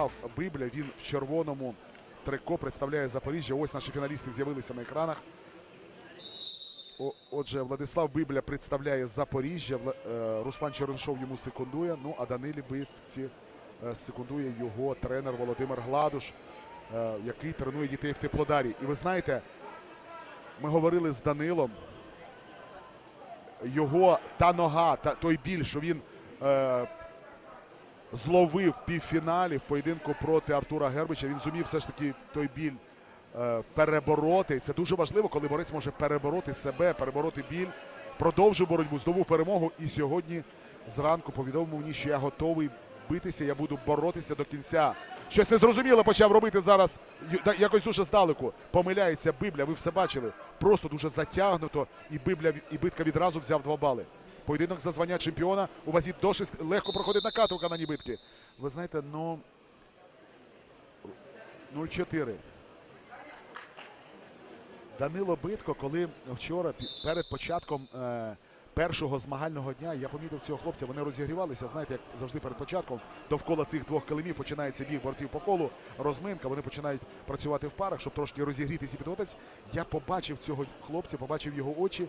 Владислав Библя. Він в червоному трико представляє Запоріжжя. Ось наші фіналісти з'явилися на екранах. Отже, Владислав Библя представляє Запоріжжя. Е, Руслан Череншов йому секундує. Ну а Данилі Битці е, секундує його тренер Володимир Гладуш, е, який тренує дітей в Теплодарі. І ви знаєте, ми говорили з Данилом. Його та нога, та той біль, що він е, зловив півфіналі в поєдинку проти Артура Гербича. Він зумів все ж таки той біль е, перебороти. Це дуже важливо, коли борець може перебороти себе, перебороти біль, продовжив боротьбу, здобув перемогу. І сьогодні зранку повідомив мені, що я готовий битися, я буду боротися до кінця. Щось незрозуміле почав робити зараз. Якось дуже здалеку. Помиляється Библя, ви все бачили. Просто дуже затягнуто, і Библя і битка відразу взяв два бали. Поєдинок за звання чемпіона у вазі до 6 легко проходить накат у Канані битки. Ви знаєте, ну 0-4. Данило Битко, коли вчора перед початком е, першого змагального дня я помітив цього хлопця, вони розігрівалися. Знаєте, як завжди перед початком довкола цих двох килимів починається біг борців по колу, розминка. Вони починають працювати в парах, щоб трошки розігрітися і підготуватися. Я побачив цього хлопця, побачив його очі,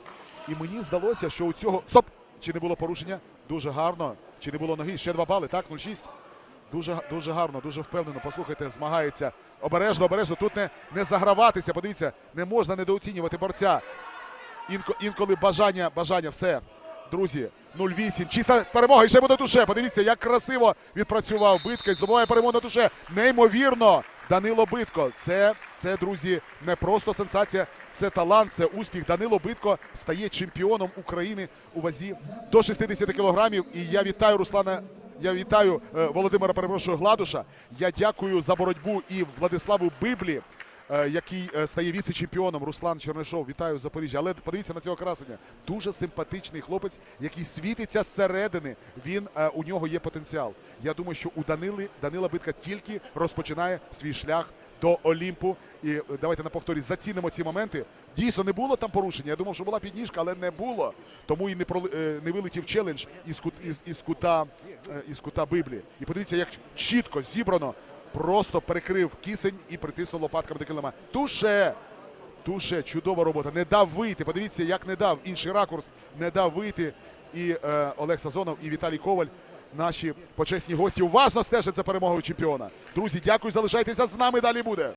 і мені здалося, що у цього стоп! Чи не було порушення? Дуже гарно. Чи не було ноги? Ще два бали, так? 0-6. Дуже, дуже гарно, дуже впевнено. Послухайте, змагається. Обережно, обережно. Тут не, не заграватися. Подивіться, не можна недооцінювати борця. Інко, інколи бажання, бажання, все. Друзі, 0-8. Чиста перемога. І ще буде туше. Подивіться, як красиво відпрацював Битко і здобуває перемогу на туше. Неймовірно. Данило Битко. Це, це, друзі, не просто сенсація, це талант, це успіх. Данило Битко стає чемпіоном України у вазі до 60 кілограмів. І я вітаю Руслана. Я вітаю е, Володимира перепрошую Гладуша. Я дякую за боротьбу і Владиславу Библі, який е, стає віце-чемпіоном. Руслан Чернишов. Вітаю з Запоріжжя. Але подивіться на цього красення. Дуже симпатичний хлопець, який світиться зсередини. Він е, у нього є потенціал. Я думаю, що у Данили Данила Битка тільки розпочинає свій шлях до Олімпу. І е, давайте на повторі зацінимо ці моменти. Дійсно, не було там порушення. Я думав, що була підніжка, але не було. Тому і не е, не вилетів челендж із, кут, із, із кута е, із кута Библі. І подивіться, як чітко зібрано, просто перекрив кисень і притиснув лопатками до килима. Туше! Туше, чудова робота. Не дав вийти. Подивіться, як не дав. Інший ракурс не дав вийти. І е, Олег Сазонов, і Віталій Коваль, наші почесні гості, уважно стежать за перемогою чемпіона. Друзі, дякую, залишайтеся з нами. Далі буде.